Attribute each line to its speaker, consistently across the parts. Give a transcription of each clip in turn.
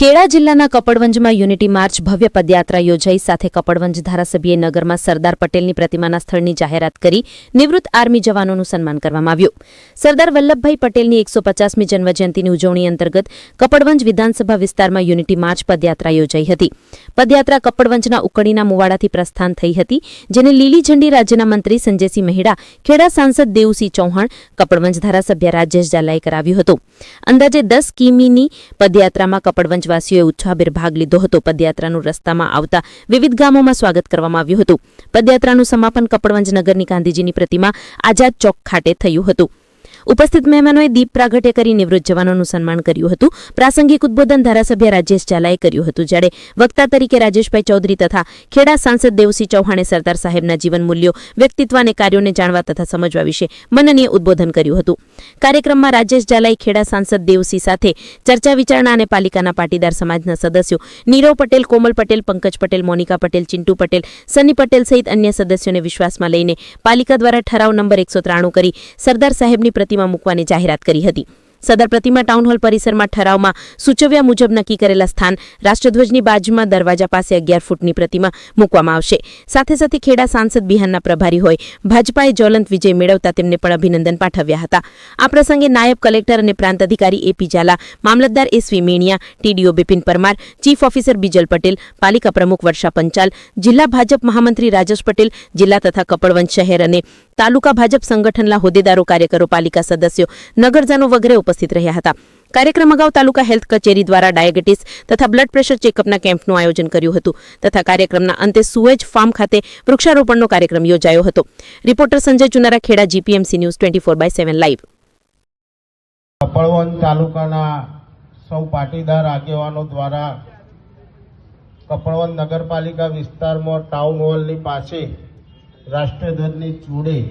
Speaker 1: Kheda જિલ્લાના કપડવંજમાં unity March ભવ્ય પદયાત્રા યોજાઈ. સાથે કપડવંજ ધારાસભ્યએ નગરમાં સરદાર પટેલની પ્રતિમાના સ્થળની જાહેરાત કરી નિવૃત્ત આર્મી જવાનોનું સન્માન કરવામાં આવ્યું. સરદાર વલ્લભભાઈ પટેલની એકસો પચાસમી જન્મજયંતિની ઉજવણી અંતર્ગત કપડવંજ વિધાનસભા વિસ્તારમાં યુનિટી માર્ચ પદયાત્રા યોજાઈ હતી. પદયાત્રા કપડવંજના ઉકળીના મુવાડાથી પ્રસ્થાન થઈ હતી, જેને લીલી ઝંડી રાજ્યના મંત્રી સંજયસિંહ મહેડા, ખેડા સાંસદ દેવસિંહ ચૌહાણ, કપડવંજ ધારાસભ્ય રાજેશ ઝાલાએ કરાવ્યું હતું. અંદાજે દસ કિમીની પદયાત્રામાં કપડવંજવાસીઓએ ઉત્સાહભેર ભાગ લીધો હતો. પદયાત્રાનું રસ્તામાં આવતા વિવિધ ગામોમાં સ્વાગત કરવામાં આવ્યું હતું. પદયાત્રાનું સમાપન કપડવંજ નગરની ગાંધીજીની પ્રતિમા આઝાદ ચોક ખાતે થયું હતું. ઉપસ્થિત મહેમાનોએ દીપ પ્રાગટ્ય કરી નિવૃત્ત જવાનોનું સન્માન કર્યું હતું. પ્રાસંગિક ઉદબોધન ધારાસભ્ય રાજેશ ઝાલાએ કર્યું હતું. જ્યારે વક્તા તરીકે રાજેશભાઈ ચૌધરી તથા ખેડા સાંસદ દેવસિંહ ચૌહાણે સરદાર સાહેબના જીવન મૂલ્યો, વ્યક્તિત્વ અને કાર્યોને જાણવા તથા સમજવા વિશે મનનીય ઉદબોધન કર્યું હતું. કાર્યક્રમમાં રાજેશ ઝાલાએ ખેડા સાંસદ દેવસિંહ સાથે ચર્ચા વિચારણા અને પાલિકાના પાટીદાર સમાજના સદસ્યો નીરવ પટેલ, કોમલ પટેલ, પંકજ પટેલ, મોનિકા પટેલ ચિંટુ પટેલ, સની પટેલ સહિત અન્ય સદસ્યોને વિશ્વાસમાં લઈને પાલિકા દ્વારા ઠરાવ નંબર એકસો ત્રાણું કરી સરદાર સાહેબની પ્રતિમા મૂકવાની જાહેરાત કરી હતી. સદર પ્રતિમા ટાઉન પરિસરમાં ઠરાવમાં સૂચવ્યા મુજબ નક્કી કરેલા સ્થાન રાષ્ટ્રધ્વજની બાજુમાં દરવાજા પાસે અગિયાર ફૂટની પ્રતિમા મૂકવામાં આવશે. સાથે સાથે ખેડા સાંસદ બિહારના પ્રભારી હોય ભાજપાએ જ્વલંત વિજય મેળવતા તેમને પણ અભિનંદન પાઠવ્યા હતા. આ પ્રસંગે નાયબ કલેક્ટર અને પ્રાંત અધિકારી એપી ઝાલા, મામલતદાર SV Meniya TDO Bipin Parmar, chief officer Bijal Patel, પાલિકા પ્રમુખ વર્ષા પંચાલ, જિલ્લા ભાજપ મહામંત્રી રાજેશ પટેલ, જિલ્લા તથા કપડવંજ શહેર અને તાલુકા ભાજપ સંગઠનના હોદ્દેદારો, કાર્યકરો, પાલિકા સદસ્યો, નગરજનો વગેરે ઉપસ્થિત રહ્યા હતા. કાર્યક્રમ અગાઉ તાલુકા હેલ્થ કચેરી દ્વારા ડાયાબિટીસ તથા બ્લડ પ્રેશર ચેકઅપના કેમ્પનું આયોજન કર્યું હતું તથા કાર્યક્રમના અંતે સુએજ ફાર્મ ખાતે વૃક્ષારોપણનો કાર્યક્રમ યોજાયો હતો. Reporter Sanjay Chunara Kheda, GPMC news twenty four by seven live.
Speaker 2: Kapadvanj તાલુકાના સૌ પાટીદાર આગેવાનો દ્વારા કપડવંજ નગરપાલિકા વિસ્તારમાં ટાઉન હોલની પાસે રાષ્ટ્રધ્વજની ચૂડે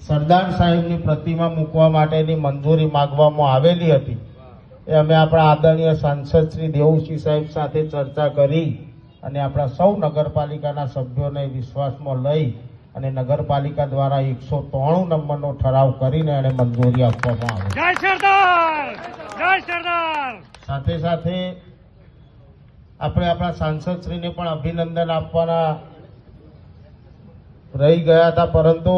Speaker 2: સરદાર સાહેબની પ્રતિમા મૂકવા માટેની મંજૂરી માગવામાં આવેલી હતી. એ અમે આપણા આદરણીય સાંસદ શ્રી દેવુસિંહ સાહેબ સાથે ચર્ચા કરી અને આપણા સૌ નગરપાલિકાના સભ્યોને વિશ્વાસમાં લઈ અને નગરપાલિકા દ્વારા એકસો ત્રાણું નંબરનો ઠરાવ કરીને એને મંજૂરી આપવામાં આવી.
Speaker 3: જય સરદાર! જય સરદાર!
Speaker 2: સાથે સાથે આપણે આપણા સાંસદશ્રીને પણ અભિનંદન આપવાના રહી ગયા હતા પરંતુ